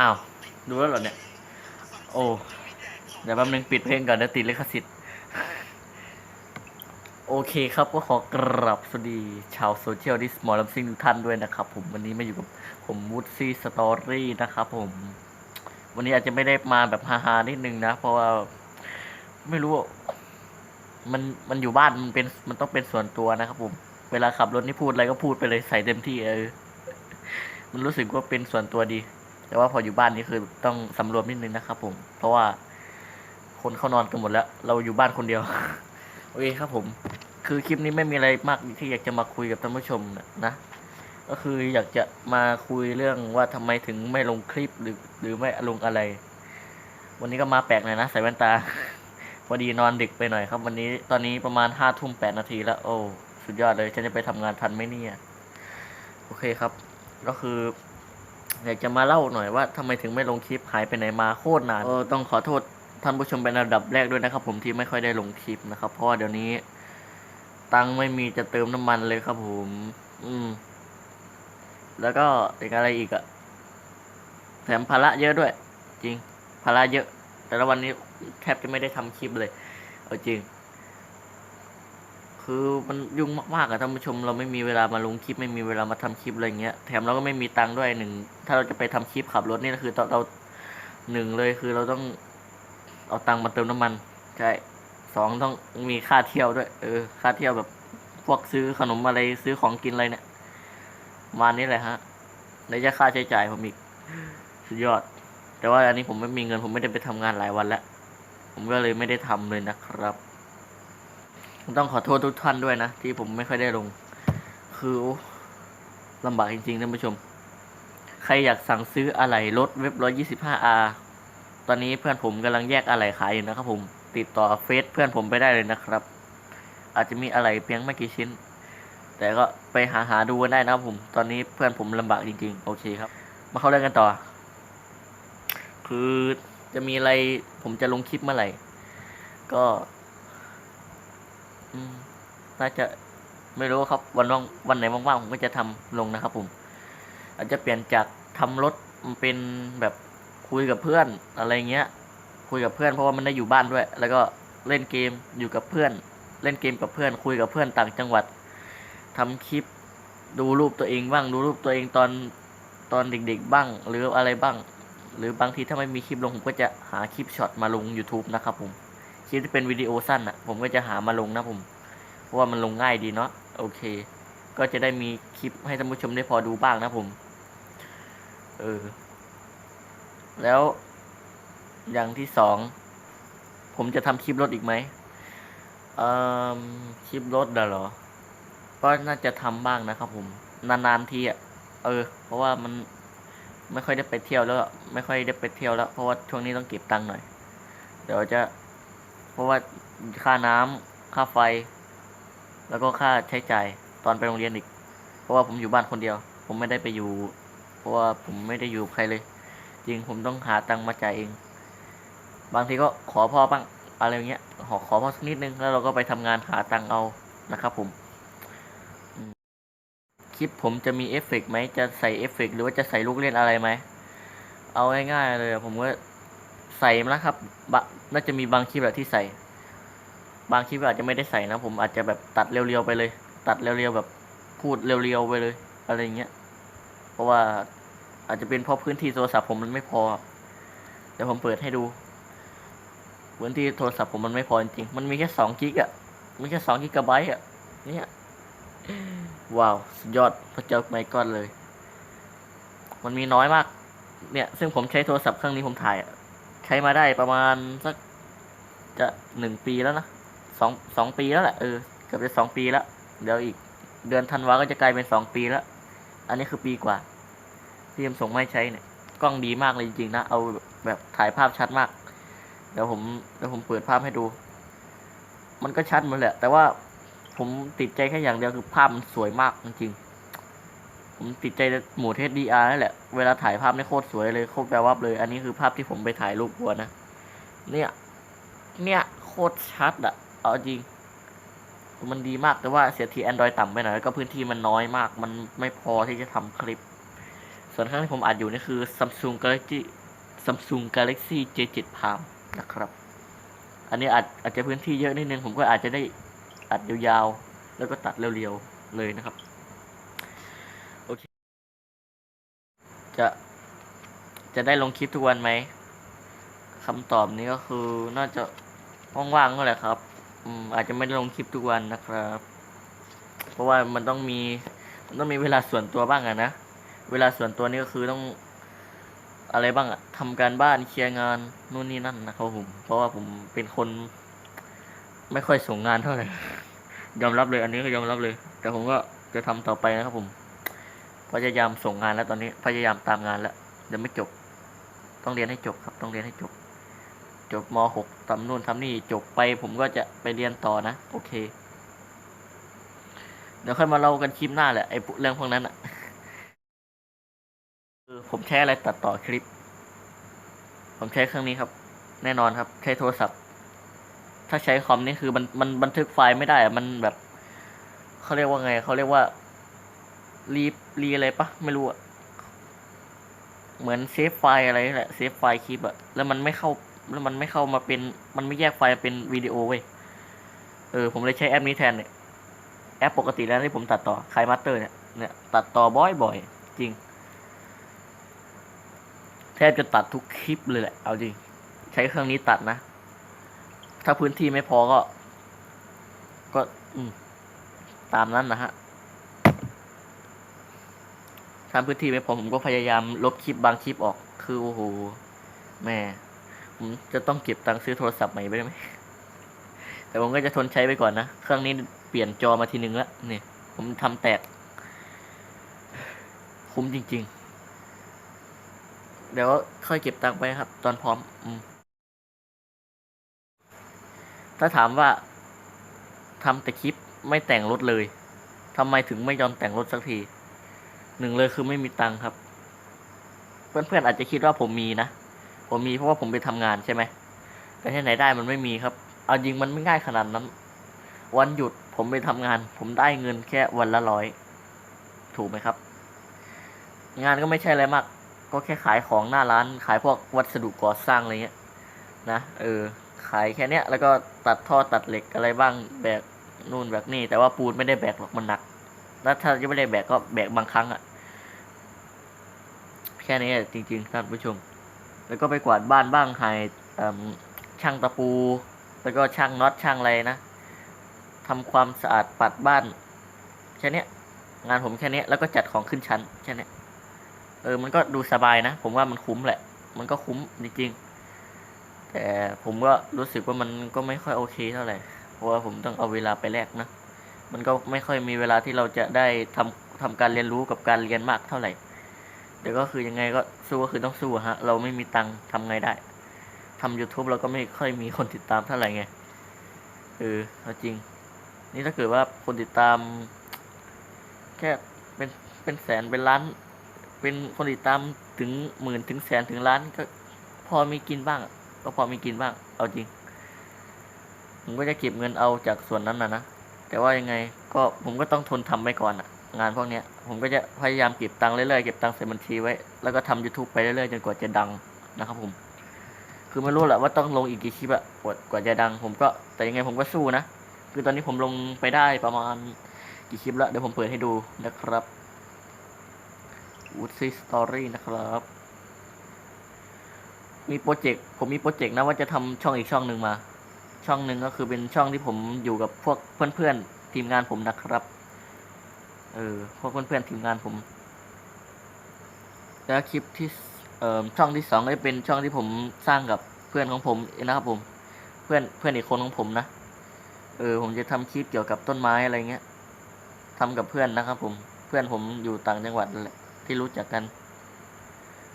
อ้าว ดูแล้วเหรอเนี่ย โอ้ เดี๋ยวแป๊บนึงปิดเพลงก่อนเดี๋ยวติดลิขสิทธิ์ โอเคครับก็ขอกราบสวัสดีชาวโซเชียลดิสมอลลัมซิงทุกท่านด้วยนะครับผมวันนี้มาอยู่กับผมวูดซี่สตอรี่นะครับผม วันนี้อาจจะไม่ได้มาแบบฮาๆนิดนึงนะ เพราะว่าไม่รู้ มันมันอยู่บ้านมันเป็นมันต้องเป็นส่วนตัวนะครับผม เวลาขับรถนี่พูดอะไรก็พูดไปเลยใส่เต็มที่เออ มันรู้สึกว่าเป็นส่วนตัวดี แต่ว่าพออยู่บ้านนี่คือต้องสำรวมนิดนึงนะครับ ผม เพราะว่าคนเขานอนกันหมดแล้ว เราอยู่บ้านคนเดียวโอเคครับผม คือคลิปนี้ไม่มีอะไรมากที่อยากจะมาคุยกับท่านผู้ชมนะก็คืออยากจะมาคุยเรื่องว่าทำไมถึงไม่ลงคลิปหรือ หรือไม่ลงอะไร วันนี้ก็มาแปลกหน่อยนะใส่แว่นตาพอดีนอนดึกไปหน่อยครับ วันนี้ตอนนี้ประมาณห้าทุ่มแปดนาทีแล้ว โอ้สุดยอดเลยฉันจะไปทำงานทันไหมเนี่ยโอเคครับ ก็คือ อยากจะมาเล่าหน่อยว่าทำไมถึงไม่ลงคลิปหายไปไหนมาโคตรนานเออต้องขอโทษท่านผู้ชมเป็นอันดับแรกด้วยนะครับ ผมที่ไม่ค่อยได้ลงคลิปนะครับเพราะว่าเดี๋ยวนี้ ตังค์ไม่มีจะเติมน้ำมันเลยครับผม อืม แล้วก็อีกอะไรอีกอะแถมภาระเยอะด้วย จริงภาระเยอะ แต่ละวันนี้แทบจะไม่ได้ทำคลิปเลยเอาจริง คือมันยุ่งมากๆอะท่านผู้ชมเราไม่มีเวลามาลงคลิป ไม่มีเวลามาทำคลิปอะไรเงี้ยแถมเราก็ไม่มีตังค์ด้วยหนึ่ง ถ้าเราจะไปทำคลิปขับรถนี่ก็คือเราหนึ่งเลยคือเราต้องเอาตังค์มาเติมน้ำมันใช่สองต้องมีค่าเที่ยวด้วย เออ ค่าเที่ยวแบบพวกซื้อขนมอะไรซื้อของกินอะไรเนี่ยมานี้แหละฮะในจะค่าใช้จ่ายผมอีกสุดยอด แต่ว่าอันนี้ผมไม่มีเงิน ผมไม่ได้ไปทำงานหลายวันแล้ว ผมก็เลยไม่ได้ทำเลยนะครับต้องขอโทษทุกท่านด้วยนะ ที่ผมไม่ค่อยได้ลง คือลำบากจริงๆท่านผู้ชม ใครอยากสั่งซื้ออะไหล่รถเว็บ 125R ตอนนี้เพื่อนผมกำลังแยกอะไหล่ขายอยู่นะครับผม ติดต่อเฟซเพื่อนผมไปได้เลยนะครับ อาจจะมีอะไหล่เพียงไม่กี่ชิ้น แต่ก็ไปหาหาดูกันได้นะครับผม ตอนนี้เพื่อนผมลำบากจริงๆ โอเคครับ มาเข้าเรื่องกันต่อ คือจะมีอะไรผมจะลงคลิปเมื่อไหร่ ก็น่าจะไม่รู้ครับวันว่างวันไหนว่างๆผมก็จะทำลงนะครับผม อาจจะเปลี่ยนจาก ทำรถเป็นแบบคุยกับเพื่อนอะไรเงี้ย คุยกับเพื่อนเพราะว่ามันได้อยู่บ้านด้วย แล้วก็เล่นเกมอยู่กับเพื่อน เล่นเกมกับเพื่อน คุยกับเพื่อนต่างจังหวัดทำคลิปดูรูปตัวเองบ้าง ดูรูปตัวเองตอนตอนเด็กๆบ้าง หรืออะไรบ้าง หรือบางทีถ้าไม่มีคลิปลงผมก็จะหาคลิปช็อตมาลง YouTube นะครับผมคลิปที่เป็นวิดีโอสั้นอะผมก็จะหามาลงนะผมเพราะว่ามันลงง่ายดีเนาะโอเค ก็จะได้มีคลิปให้ท่านผู้ชมได้พอดูบ้างนะผม เออ แล้วอย่างที่สอง ผมจะทำคลิปรถอีกไหมเอ่อคลิปรถเหรอ ก็น่าจะทำบ้างนะครับผม นานๆทีอะ เออ เพราะว่ามันไม่ค่อยได้ไปเที่ยวแล้ว ไม่ค่อยได้ไปเที่ยวแล้ว เพราะว่าช่วงนี้ต้องเก็บตังค์หน่อย เดี๋ยวจะ เพราะว่าค่าน้ำค่าไฟ แล้วก็ค่าใช้จ่ายตอนไปโรงเรียนอีก เพราะว่าผมอยู่บ้านคนเดียว ผมไม่ได้ไปอยู่ เพราะว่าผมไม่ได้อยู่กับใครเลย จริงผมต้องหาตังค์มาจ่ายเอง บางทีก็ขอพ่อบ้างอะไรเงี้ยขอขอพ่อสักนิดนึงแล้วเราก็ไปทำงานหาตังค์เอานะครับผมคลิปผมจะมีเอฟเฟกไหมจะใส่เอฟเฟกหรือว่าจะใส่ลูกเล่นอะไรไหมเอาง่ายๆเลยผมก็ใส่มาแล้วครับบน่าจะมีบางคลิปแหละที่ใส่ บางคลิปอาจจะไม่ได้ใส่นะ ผมอาจจะแบบตัดเรียวๆไปเลย ตัดเรียวๆแบบพูดเรียวๆไปเลย อะไรเงี้ย ราะว่าอาจจะเป็นเพราะพื้นที่โทรศัพท์ผมมันไม่พอเดี๋ยวผมเปิดให้ดูพื้นที่โทรศัพท์ผมมันไม่พอจริงมันมีแค่สองกิกอะมีแค่สองกิกะไบต์อะเนี่ยว้าวสุดยอดพระเจ้าไม่ก้อนเลย มันมีน้อยมาก เนี่ย ซึ่งผมใช้โทรศัพท์เครื่องนี้ผมถ่ายใช้มาได้ประมาณสักจะหนึ่งปีแล้วนะสองสองปีแล้วแหละเออเกือบจะสองปีแล้ว เดี๋ยวอีกเดือนธันวาก็จะกลายเป็นสองปีแล้ว อันนี้คือปีกว่า ที่ผมส่งไมาใช้เนี่ยกล้องดีมากเลยจริงๆนะเอาแบบถ่ายภาพชัดมาก เดี๋ยวผมเดี๋ยวผมเปิดภาพให้ดู มันก็ชัดหมดแหละ แต่ว่าผมติดใจแค่อย่างเดียวคือภาพมันสวยมากจริงๆผมติดใจหมู่เทสดีอาร์นั่นแหละเวลาถ่ายภาพนี่โคตรสวยเลยโคตรแปลวับเลย อันนี้คือภาพที่ผมไปถ่ายรูปวัวนะเนี่ยเนี่ยโคตรชัดอะเอาจริง มันดีมากแต่ว่าเสียที Android ต่ำไปหน่อยแล้วก็พื้นที่มันน้อยมาก มันไม่พอที่จะทำคลิป ส่วนข้างที่ผมอัดอยู่นี่คือ Samsung Galaxy Samsung Galaxy J7 Palm นะครับ อันนี้อาจอาจจะพื้นที่เยอะนิดนึง ผมก็อาจจะได้อัดยาวๆ แล้วก็ตัดเร็วๆ เลยนะครับ โอเค จะ จะได้ลงคลิปทุกวันไหมคำตอบนี้ก็คือน่าจะว่างๆก็แหละครับ อืม อาจจะไม่ได้ลงคลิปทุกวันนะครับ เพราะว่ามันต้องมี มันต้องมีเวลาส่วนตัวบ้างอะนะ เวลาส่วนตัวนี่ก็คือต้องอะไรบ้างอะทำการบ้านเคลียร์งานนู่นนี่นั่นนะครับผม เพราะว่าผมเป็นคน ไม่ค่อยส่งงานเท่าไหร่ยอมรับเลย อันนี้ก็ยอมรับเลย แต่ผมก็จะทำต่อไปนะครับผมพยายามส่งงานแล้วตอนนี้พยายามตามงานแล้วเดี๋ยวไม่จบ ต้องเรียนให้จบครับ ต้องเรียนให้จบ จบม .6 ทำนู่นทำนี่จบไป ผมก็จะไปเรียนต่อนะ โอเค เดี๋ยวค่อยมาเล่ากันคลิปหน้าแหละไอ้เรื่องพวกนั้นอะ ผมใช้อะไรตัดต่อคลิป ผมใช้เครื่องนี้ครับ แน่นอนครับ ใช้โทรศัพท์ ถ้าใช้คอมนี่คือมันมันบันทึกไฟล์ไม่ได้ มันแบบเขาเรียกว่าไงเขาเรียกว่ารีรีอะไรปะไม่รู้อะเหมือนเซฟไฟล์อะไรนี่แหละเซฟไฟล์คลิปอะแล้วมันไม่เข้า แล้วมันไม่เข้ามาเป็น มันไม่แยกไฟล์เป็นวิดีโอเว้ยเออผมเลยใช้แอปนี้แทนเนี่ยแอปปกติแล้วที่ผมตัดต่อคายมาสเตอร์เนี่ยเนี่ยตัดต่อบ่อยๆจริง ทบจะตัดทุกคลิปเลยแหละ เอาจริง ใช้เครื่องนี้ตัดนะ ถ้าพื้นที่ไม่พอก็ ก็ตามนั้นนะฮะถ้าพื้นที่ไม่พอผมก็พยายามลบคลิปบางคลิปออก คือโอ้โห แม่ ผมจะต้องเก็บตังค์ซื้อโทรศัพท์ใหม่ไปได้ไหม แต่ผมก็จะทนใช้ไปก่อนนะ เครื่องนี้เปลี่ยนจอมาทีนึงแล้วนี่ผมทำแตก คุ้มจริง ๆ เดี๋ยวค่อยเก็บตังค์ไปครับ ตอนพร้อม อืม ถ้าถามว่าทำแต่คลิปไม่แต่งรถเลยทำไมถึงไม่ยอมแต่งรถสักทีหนึ่งเลยคือไม่มีตังค์ครับ เพื่อนๆอาจจะคิดว่าผมมีนะผมมีเพราะว่าผมไปทำงานใช่ไหมแต่ที่ไหนได้มันไม่มีครับ เอาจริงมันไม่ง่ายขนาดนั้น วันหยุดผมไปทำงาน ผมได้เงินแค่วันละร้อย ถูกไหมครับ งานก็ไม่ใช่อะไรมาก ก็แค่ขายของหน้าร้าน ขายพวกวัสดุก่อสร้างอะไรเงี้ยนะเออขายแค่เนี้ยแล้วก็ตัดท่อตัดเหล็กอะไรบ้างแบกนู่นแบกนี่ แต่ว่าปูนไม่ได้แบกหรอกมันหนักแล้วถ้าจะไม่ได้แบกก็แบกบางครั้งอะแค่นี้จริงๆท่านผู้ชม แล้วก็ไปกวาดบ้านบ้างหายช่างตะปู แล้วก็ช่างน็อตช่างอะไรนะทำความสะอาดปัดบ้านแค่เนี้ยงานผมแค่เนี้ยแล้วก็จัดของขึ้นชั้นแค่เนี้ย เออ มันก็ดูสบายนะ ผมว่ามันคุ้มแหละ มันก็คุ้มจริงๆ แต่ผมก็รู้สึกว่ามันก็ไม่ค่อยโอเคเท่าไหร่ เพราะว่าผมต้องเอาเวลาไปแลกนะ มันก็ไม่ค่อยมีเวลาที่เราจะได้ทำทำการเรียนรู้กับการเรียนมากเท่าไหร่เดี๋ยวก็คือยังไงก็สู้ก็คือต้องสู้ฮะ เราไม่มีตังค์ทำไงได้ทำ YouTube เราก็ไม่ค่อยมีคนติดตามเท่าไหร่ไง เออจริง นี่ถ้าเกิดว่าคนติดตาม แค่เป็นเป็นแสนเป็นล้าน เป็นคนติดตามถึงหมื่นถึงแสนถึงล้านก็พอมีกินบ้าง ก็พอมีกินบ้าง เอาจริง ผมก็จะเก็บเงินเอาจากส่วนนั้นนะนะ แต่ว่ายังไงก็ผมก็ต้องทนทำไปก่อนอะงานพวกเนี้ย ผมก็จะพยายามเก็บตังค์เรื่อยๆเก็บตังค์ใส่บัญชีไว้ แล้วก็ทำ YouTube ไปเรื่อยๆจนกว่าจะดังนะครับผม คือไม่รู้แหละว่าต้องลงอีกกี่คลิปอะกว่ากว่าจะดัง ผมก็แต่ยังไงผมก็สู้นะ คือตอนนี้ผมลงไปได้ประมาณกี่คลิปแล้วเดี๋ยวผมเปิดให้ดูนะครับ วูดซีสตอรี่นะครับ มีโปรเจกต์ผมมีโปรเจกต์นะว่าจะทำช่องอีกช่องหนึ่งมา ช่องหนึ่งก็คือเป็นช่องที่ผมอยู่กับพวกเพื่อนๆทีมงานผมนะครับ เออพวกเพื่อนๆทีมงานผมแล้วคลิปที่เอ่อช่องที่สองก็จะเป็นช่องที่ผมสร้างกับเพื่อนของผมนะครับผม เพื่อนเพื่อนอีกคนของผมนะ เออผมจะทำคลิปเกี่ยวกับต้นไม้อะไรเงี้ยทำกับเพื่อนนะครับผม เพื่อนผมอยู่ต่างจังหวัดนั่นแหละ ที่รู้จักกัน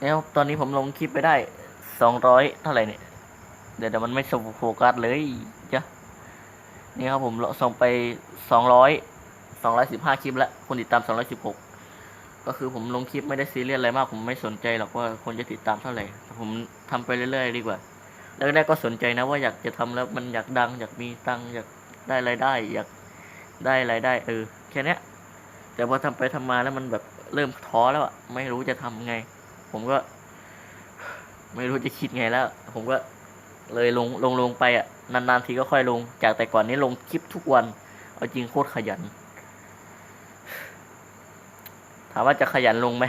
แล้วตอนนี้ผมลงคลิปไปได้สองร้อยเท่าไหร่เนี่ย เดี๋ยวเดี๋ยวมันไม่โฟกัสเลยจ้ะนี่ครับผมส่งไปสองร้อยสองร้อยสิบห้าคลิปแล้วคนติดตามสองร้อยสิบหกก็คือผมลงคลิปไม่ได้ซีเรียสอะไรมาก ผมไม่สนใจหรอกว่าคนจะติดตามเท่าไหร่ ผมทำไปเรื่อยๆดีกว่าแล้วแรกก็สนใจนะว่าอยากจะทำแล้วมันอยากดัง อยากมีตังอยากได้รายได้ อยากได้รายได้เออแค่นี้ แต่พอทำไปทำมาแล้วมันแบบเริ่มท้อแล้วอะไม่รู้จะทำไง ผมก็ ไม่รู้จะคิดไงแล้ว ผมก็เลยลงลงลงไปอะนานๆทีก็ค่อยลง จากแต่ก่อนนี้ลงคลิปทุกวัน เอาจริงโคตรขยัน ถามว่าจะขยันลงไหม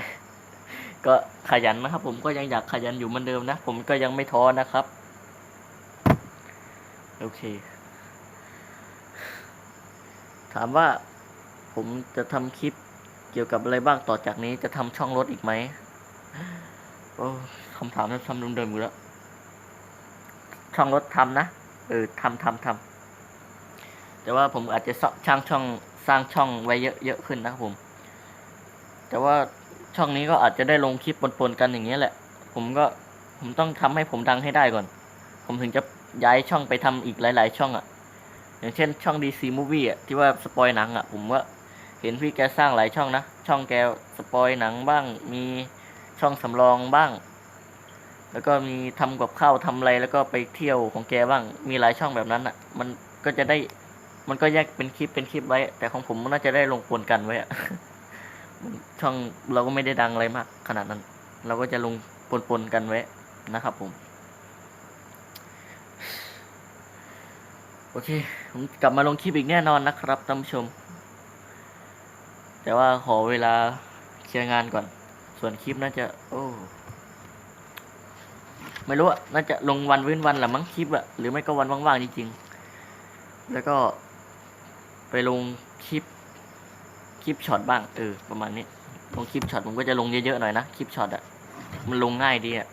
ก็ขยันนะครับ ผมก็ยังอยากขยันอยู่เหมือนเดิมนะ ผมก็ยังไม่ท้อนะครับ โอเค ถามว่า ผมจะทำคลิปเกี่ยวกับอะไรบ้างต่อจากนี้จะทำช่องรถอีกไหมโอ้คำถามซ้ำเดิมๆอยู่แล้ว ช่องรถทำนะเออทำทำทำแต่ว่าผมอาจจะสร้างช่องสร้างช่องไว้เยอะเยอะขึ้นนะครับผม แต่ว่าช่องนี้ก็อาจจะได้ลงคลิปปนๆกันอย่างเงี้ยแหละ ผมก็ผมต้องทำให้ผมดังให้ได้ก่อน ผมถึงจะย้ายช่องไปทำอีกหลาย ๆ ช่องอะ่ะ อย่างเช่นช่อง DC Movie อะที่ว่าสปอยหนังอะ ผมว่า เห็นพี่แกสร้างหลายช่องนะ ช่องแกสปอยหนังบ้าง มีช่องสำรองบ้าง แล้วก็มีทำกับข้าวทำอะไรแล้วก็ไปเที่ยวของแกบ้าง มีหลายช่องแบบนั้นอะ มันก็จะได้ มันก็แยกเป็นคลิปเป็นคลิปไว้ แต่ของผมมันน่าจะได้ลงปนกันไว้อะช่องเราก็ไม่ได้ดังอะไรมาก ขนาดนั้น เราก็จะลงปนๆกันไว้นะครับผม โอเค ผมกลับมาลงคลิปอีกแน่นอนนะครับท่านผู้ชม แต่ว่าขอเวลาเคลียร์งานก่อน ส่วนคลิปน่าจะ โอ้ ไม่รู้อะน่าจะลงวันเว้นวันหละมั้งคลิปอะหรือไม่ก็วันว่างๆจริงๆ แล้วก็ไปลงคลิป คลิปช็อตบ้าง เออ ประมาณนี้ ลงคลิปช็อตผมก็จะลงเยอะๆหน่อยนะ คลิปช็อตอะมันลงง่ายดีอะ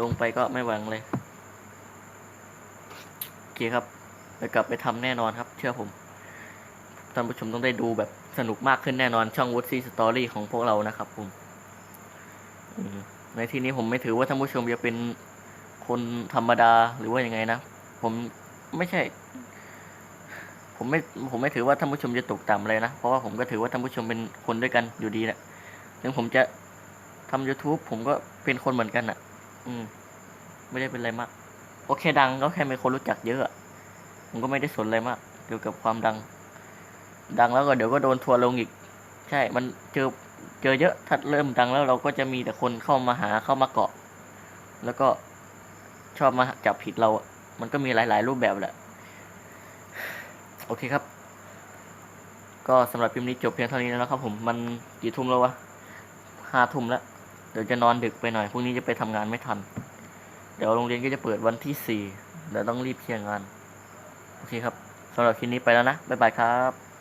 ลงไปก็ไม่หวังเลย โอเคครับไปกลับไปทำแน่นอนครับ เชื่อผม ท่านผู้ชมต้องได้ดูแบบสนุกมากขึ้นแน่นอนช่อง w o o d s y Story ของพวกเรานะครับผมมในที่นี้ผมไม่ถือว่าท่านผู้ชมจะเป็นคนธรรมดาหรือว่ายังไงนะ ผมไม่ใช่ ผมไม่ผมไม่ถือว่าท่านผู้ชมจะตกต่ำเลยนะ เพราะว่าผมก็ถือว่าท่านผู้ชมเป็นคนด้วยกันอยู่ดีแหละถึงผมจะทำ YouTube ผมก็เป็นคนเหมือนกันอะ อืม ไม่ได้เป็นอะไรมาก โอเคดังก็แค่มีคนรู้จักเยอะอะผมก็ไม่ได้สนอะไรมาก เกี่ยวกับความดัง ดังแล้วก็เดี๋ยวก็โดนทัวร์ลงอีก ใช่ มันเจอเจอเยอะถ้าเริ่มดังแล้วเราก็จะมีแต่คนเข้ามาหาเข้ามาเกาะ แล้วก็ชอบมาจับผิดเราอะมันก็มีหลาย ๆ รูปแบบแหละ โอเคครับ ก็สำหรับคลิปนี้จบเพียงเท่านี้แล้วนะครับ ผม มันกี่ทุ่มแล้ววะห้าทุ่มแล้ว เดี๋ยวจะนอนดึกไปหน่อย พรุ่งนี้จะไปทำงานไม่ทัน เดี๋ยวโรงเรียนก็จะเปิดวันที่สี่เดี๋ยวต้องรีบเคลียร์งาน โอเคครับสำหรับคลิปนี้ไปแล้วนะ บ๊ายบายครับ